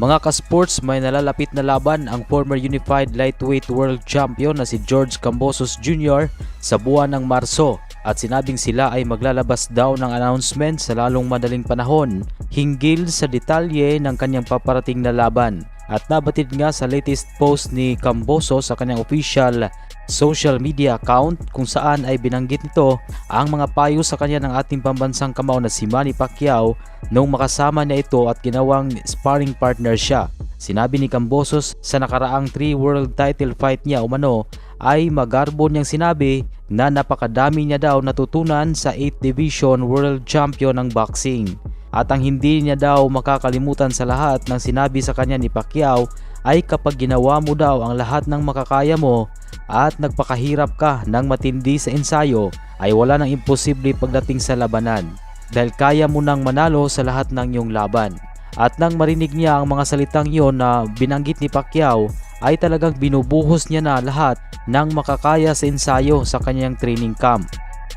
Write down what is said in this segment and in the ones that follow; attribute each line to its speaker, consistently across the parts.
Speaker 1: Mga ka-sports, may nalalapit na laban ang former Unified Lightweight World Champion na si George Cambosos Jr. sa buwan ng Marso at sinabing sila ay maglalabas daw ng announcement sa lalong madaling panahon hinggil sa detalye ng kanyang paparating na laban. At nabatid nga sa latest post ni Camboso sa kanyang official social media account kung saan ay binanggit nito ang mga payo sa kanya ng ating pambansang kamao na si Manny Pacquiao nung makasama niya ito at ginawang sparring partner siya. Sinabi ni Cambosos sa nakaraang 3 world title fight niya umano ay magarbo niyang sinabi na napakadami niya daw natutunan sa 8th Division World Champion ng boxing. At ang hindi niya daw makakalimutan sa lahat ng sinabi sa kanya ni Pacquiao ay kapag ginawa mo daw ang lahat ng makakaya mo at nagpakahirap ka ng matindi sa ensayo ay wala nang imposible pagdating sa labanan dahil kaya mo nang manalo sa lahat ng iyong laban. At nang marinig niya ang mga salitang iyon na binanggit ni Pacquiao ay talagang binubuhos niya na lahat ng makakaya sa ensayo sa kanyang training camp.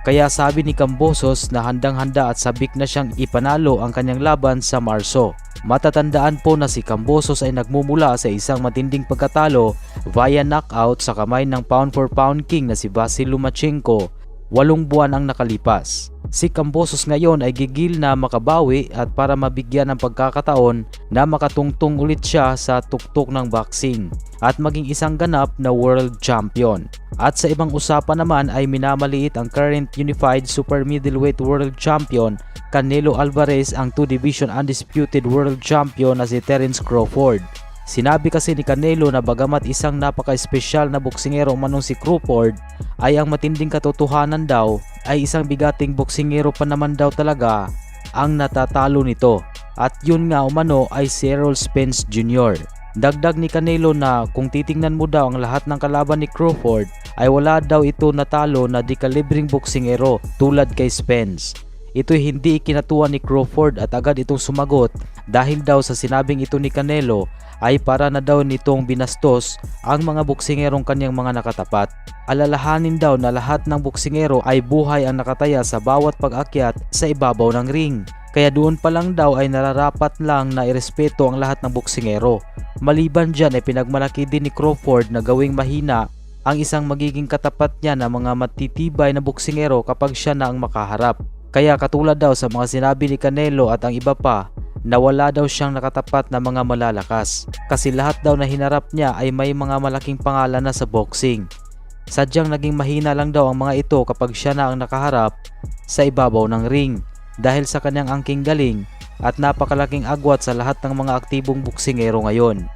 Speaker 1: Kaya sabi ni Cambosos na handang-handa at sabik na siyang ipanalo ang kanyang laban sa Marso. Matatandaan po na si Cambosos ay nagmumula sa isang matinding pagkatalo via knockout sa kamay ng pound for pound king na si Vasil Lomachenko walong buwan ang nakalipas. Si Cambosos ngayon ay gigil na makabawi at para mabigyan ng pagkakataon na makatungtong ulit siya sa tuktok ng boxing at maging isang ganap na world champion. At sa ibang usapan naman ay minamaliit ang current unified super middleweight world champion Canelo Alvarez ang 2 division undisputed world champion na si Terence Crawford. Sinabi kasi ni Canelo na bagamat isang napaka-espesyal na boksingero manong si Crawford ay ang matinding katotohanan daw ay isang bigating boksingero pa naman daw talaga ang natatalo nito. At yun nga umano ay si Errol Spence Jr. Dagdag ni Canelo na kung titingnan mo daw ang lahat ng kalaban ni Crawford ay wala daw ito natalo na di kalibreng boksingero tulad kay Spence. Ito'y hindi ikinatuwa ni Crawford at agad itong sumagot dahil daw sa sinabing ito ni Canelo ay para na daw nitong binastos ang mga boksingerong kanyang mga nakatapat. Alalahanin daw na lahat ng boksingero ay buhay ang nakataya sa bawat pag-akyat sa ibabaw ng ring. Kaya doon pa lang daw ay nararapat lang na irespeto ang lahat ng boksingero. Maliban dyan ay pinagmalaki din ni Crawford na gawing mahina ang isang magiging katapat niya na mga matitibay na boksingero kapag siya na ang makaharap. Kaya katulad daw sa mga sinabi ni Canelo at ang iba pa, na wala daw siyang nakatapat na mga malalakas kasi lahat daw na hinarap niya ay may mga malaking pangalan na sa boxing. Sadyang naging mahina lang daw ang mga ito kapag siya na ang nakaharap sa ibabaw ng ring dahil sa kanyang angking galing at napakalaking agwat sa lahat ng mga aktibong boksingero ngayon.